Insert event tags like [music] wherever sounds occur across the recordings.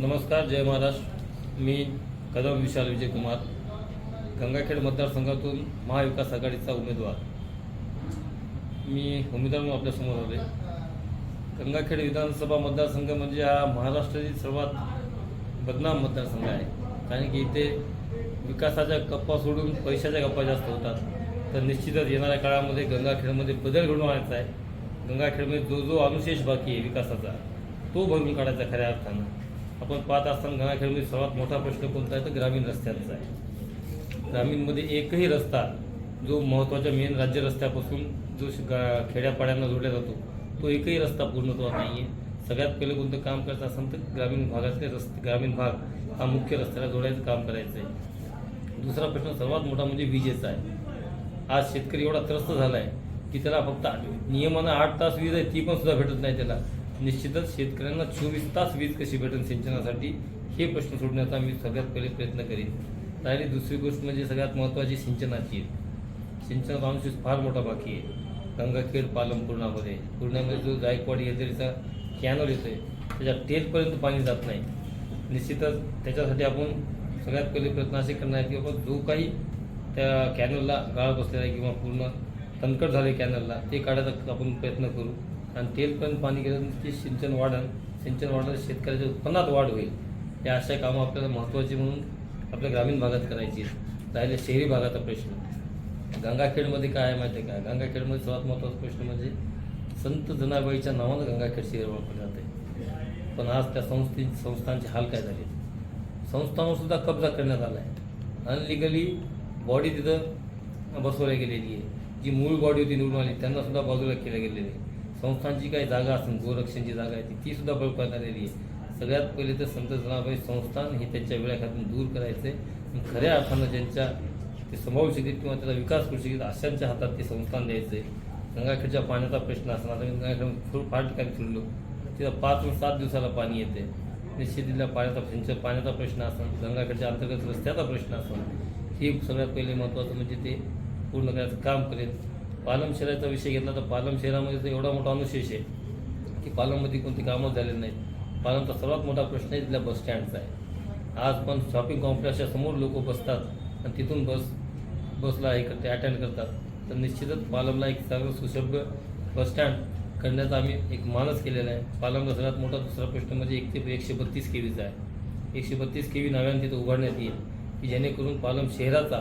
नमस्कार जय महाराष्ट्र मी कदम विशाल विजयकुमार गंगाखेड मतदारसंघातून महाविकास आघाडीचा उमेदवार. मी उमेदवार म्हणून आपल्यासमोर आले गंगाखेड विधानसभा मतदारसंघ म्हणजे हा महाराष्ट्रातील सर्वात बदनाम मतदारसंघ आहे. कारण की इथे विकासाच्या गप्पा सोडून पैशाच्या गप्पा जास्त होतात. तर निश्चितच येणाऱ्या काळामध्ये गंगाखेडमध्ये बदल घडून आणायचा आहे. गंगाखेडमध्ये जो जो अनुशेष बाकी आहे विकासाचा तो भरून काढायचा खऱ्या अर्थानं. आपण पाहत असताना गंगाखेडमध्ये सर्वात मोठा प्रश्न कोणता आहे? तर ग्रामीण रस्त्यांचा आहे. ग्रामीणमध्ये एकही रस्ता जो महत्त्वाच्या मेन राज्य रस्त्यापासून जो श- गा- खेड्यापाड्यांना जोडला जातो तो एकही रस्ता पूर्णत्वास नाही आहे सगळ्यात पहिले कोणतं काम करायचं असेल तर ग्रामीण भागातले रस्ते ग्रामीण भाग हा मुख्य रस्त्याला जोडायचं काम करायचं आहे दुसरा प्रश्न सर्वात मोठा म्हणजे विजेचा आहे. आज शेतकरी एवढा त्रस्त झाला आहे की त्याला फक्त नियमानं आठ तास वीज आहे ती पण सुद्धा भेटत नाही त्याला. निश्चितच शेतकऱ्यांना चोवीस तास वीज कशी भेटेल सिंचनासाठी हे प्रश्न सोडण्याचा मी सगळ्यात पहिले प्रयत्न करीन. राहिली दुसरी गोष्ट म्हणजे सगळ्यात महत्त्वाची सिंचनाची. आहे सिंचनाचा अनुशेष फार मोठा बाकी आहे. गंगाखेड पालम पूर्णामध्ये. पूर्णामध्ये जो गायकवाडी येथेचा कॅनल येतो आहे त्याच्या टेलपर्यंत पाणी जात नाही. निश्चितच त्याच्यासाठी आपण सगळ्यात पहिले प्रयत्न असे करणार आहे की बाबा जो काही त्या कॅनलला गाळ बसलेला आहे किंवा पूर्ण तणकट झाले कॅनलला ते काढायचा आपण प्रयत्न करू. आणि तेलपर्यंत पाणी गेलं की सिंचन वाढन सिंचन वाढलं शेतकऱ्याच्या उत्पन्नात वाढ होईल. या अशा कामं आपल्याला महत्त्वाची म्हणून आपल्या ग्रामीण भागात करायची. आहेत राहिले शहरी भागाचा प्रश्न. गंगाखेडमध्ये काय आहे माहिती आहे का? गंगाखेडमध्ये सर्वात महत्त्वाचा प्रश्न म्हणजे संत जनाबाईच्या नावानं गंगाखेड शहर ओळखलं जाते पण आज त्या संस्थे संस्थांचे हाल काय झाले संस्थांवरसुद्धा कब्जा करण्यात आला आहे. अनलिगली बॉडी तिथं बसवल्या गेलेली आहे. जी मूळ बॉडी होती निवडून आली त्यांनासुद्धा बाजूला केल्या गेलेली आहे. संस्थांची काही जागा असेल गोरक्षणची जागा आहे ती ती सुद्धा आलेली आहे. सगळ्यात पहिले तर संत जनाबाई संस्थान हे त्यांच्या वेळाखातून दूर करायचे. आणि खऱ्या अर्थानं ज्यांच्या ते समावू शकेल किंवा त्याला विकास करू शकेल अशांच्या हातात ते संस्थान द्यायचं. आहे गंगाखेडच्या पाण्याचा प्रश्न असणार आता गंगाखेड खूप फार ठिकाणी फिरलो. तिथं पाच व सात दिवसाला पाणी येते. निश्चित पाण्याचा सिंचन पाण्याचा प्रश्न असेल गंगाखेडच्या अंतर्गत रस्त्याचा प्रश्न असेल. हे सगळ्यात पहिले महत्त्वाचं म्हणजे ते पूर्ण करायचं काम करेल. पालम शहराचा विषय घेतला तर पालम शहरामध्ये तर एवढा मोठा अनुशेष आहे की पालममध्ये कोणती कामं झालेली नाहीत. पालमचा सर्वात मोठा प्रश्न आहे तिथल्या बस स्टँडचा आहे. आज पण शॉपिंग कॉम्प्लेक्सच्या समोर लोक बसतात आणि तिथून बस बसला हे करते अटेंड करतात. तर निश्चितच पालमला एक चांगलं सुशभ्य बस स्टँड करण्याचा आम्ही एक मानस केलेला आहे. पालमचा सर्वात मोठा दुसरा प्रश्न म्हणजे एक ते एकशे बत्तीस के व्हीचा आहे. एकशे बत्तीस के व्ही नव्यानं तिथं उभारण्यात येईल की जेणेकरून पालम शहराचा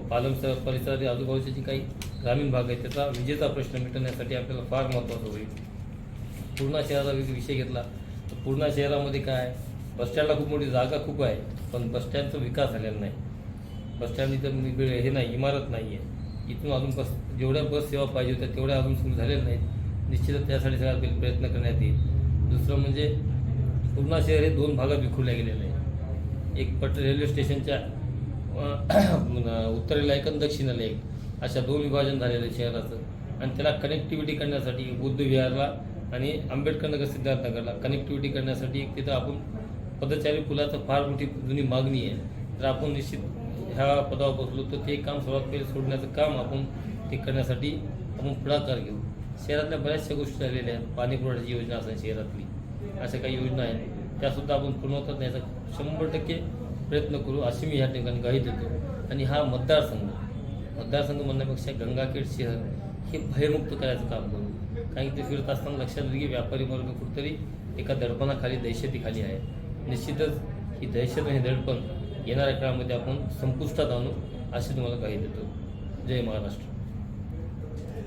पालम परिसरातील आजूबाजूचे जे काही ग्रामीण भाग आहे त्याचा विजेचा प्रश्न मिटवण्यासाठी आपल्याला फार महत्त्वाचं होईल. पूर्णा शहराचा विषय घेतला तर पूर्णा शहरामध्ये काय बसस्टँडला खूप मोठी जागा खूप आहे पण बसस्टँडचा विकास झालेला नाही. बसस्टँड इथं हे नाही इमारत नाही आहे इथून अजून बस जेवढ्या बस सेवा पाहिजे होत्या तेवढ्या अजून सुरू झालेल्या नाहीत. निश्चितच त्यासाठी सगळ्यात प्रयत्न करण्यात येईल. दुसरं म्हणजे पूर्णा शहर हे दोन भागात विखुरल्या गेलेलं आहे. एक पट रेल्वे स्टेशनच्या [clears throat] उत्तरेला एक आणि दक्षिणेला एक. अशा दोन विभाजन झालेलं आहे शहराचं. आणि त्याला कनेक्टिव्हिटी करण्यासाठी बुद्ध विहारला आणि आंबेडकर नगर सिद्धार्थनगरला. कनेक्टिव्हिटी करण्यासाठी एक तिथं आपण पदचारी पुलाचं फार मोठी जुनी मागणी आहे. तर आपण निश्चित ह्या पदावर बसलो तर ते काम सर्वात पहिले सोडण्याचं काम आपण ते करण्यासाठी आपण पुढाकार घेऊ. शहरातल्या बऱ्याचशा गोष्टी झालेल्या आहेत. पाणी पुरवठ्याची योजना असेल शहरातली. अशा काही योजना आहेत. त्यासुद्धा आपण पूर्णवतात नाही शंभर टक्के प्रयत्न करू अशी मी या ठिकाणी ग्वाही देतो आणि हा मतदारसंघ मतदारसंघ म्हणण्यापेक्षा गंगाखेड शहर हे भयमुक्त करायचं काम करू. कारण की ते फिरत असताना लक्षात येईल की व्यापारी वर्ग कुठेतरी एका दडपणाखाली दहशतीखाली आहे. निश्चितच ही दहशत आणि दडपण येणाऱ्या काळामध्ये आपण संपुष्टात आणू अशी तुम्हाला काही देतो जय महाराष्ट्र.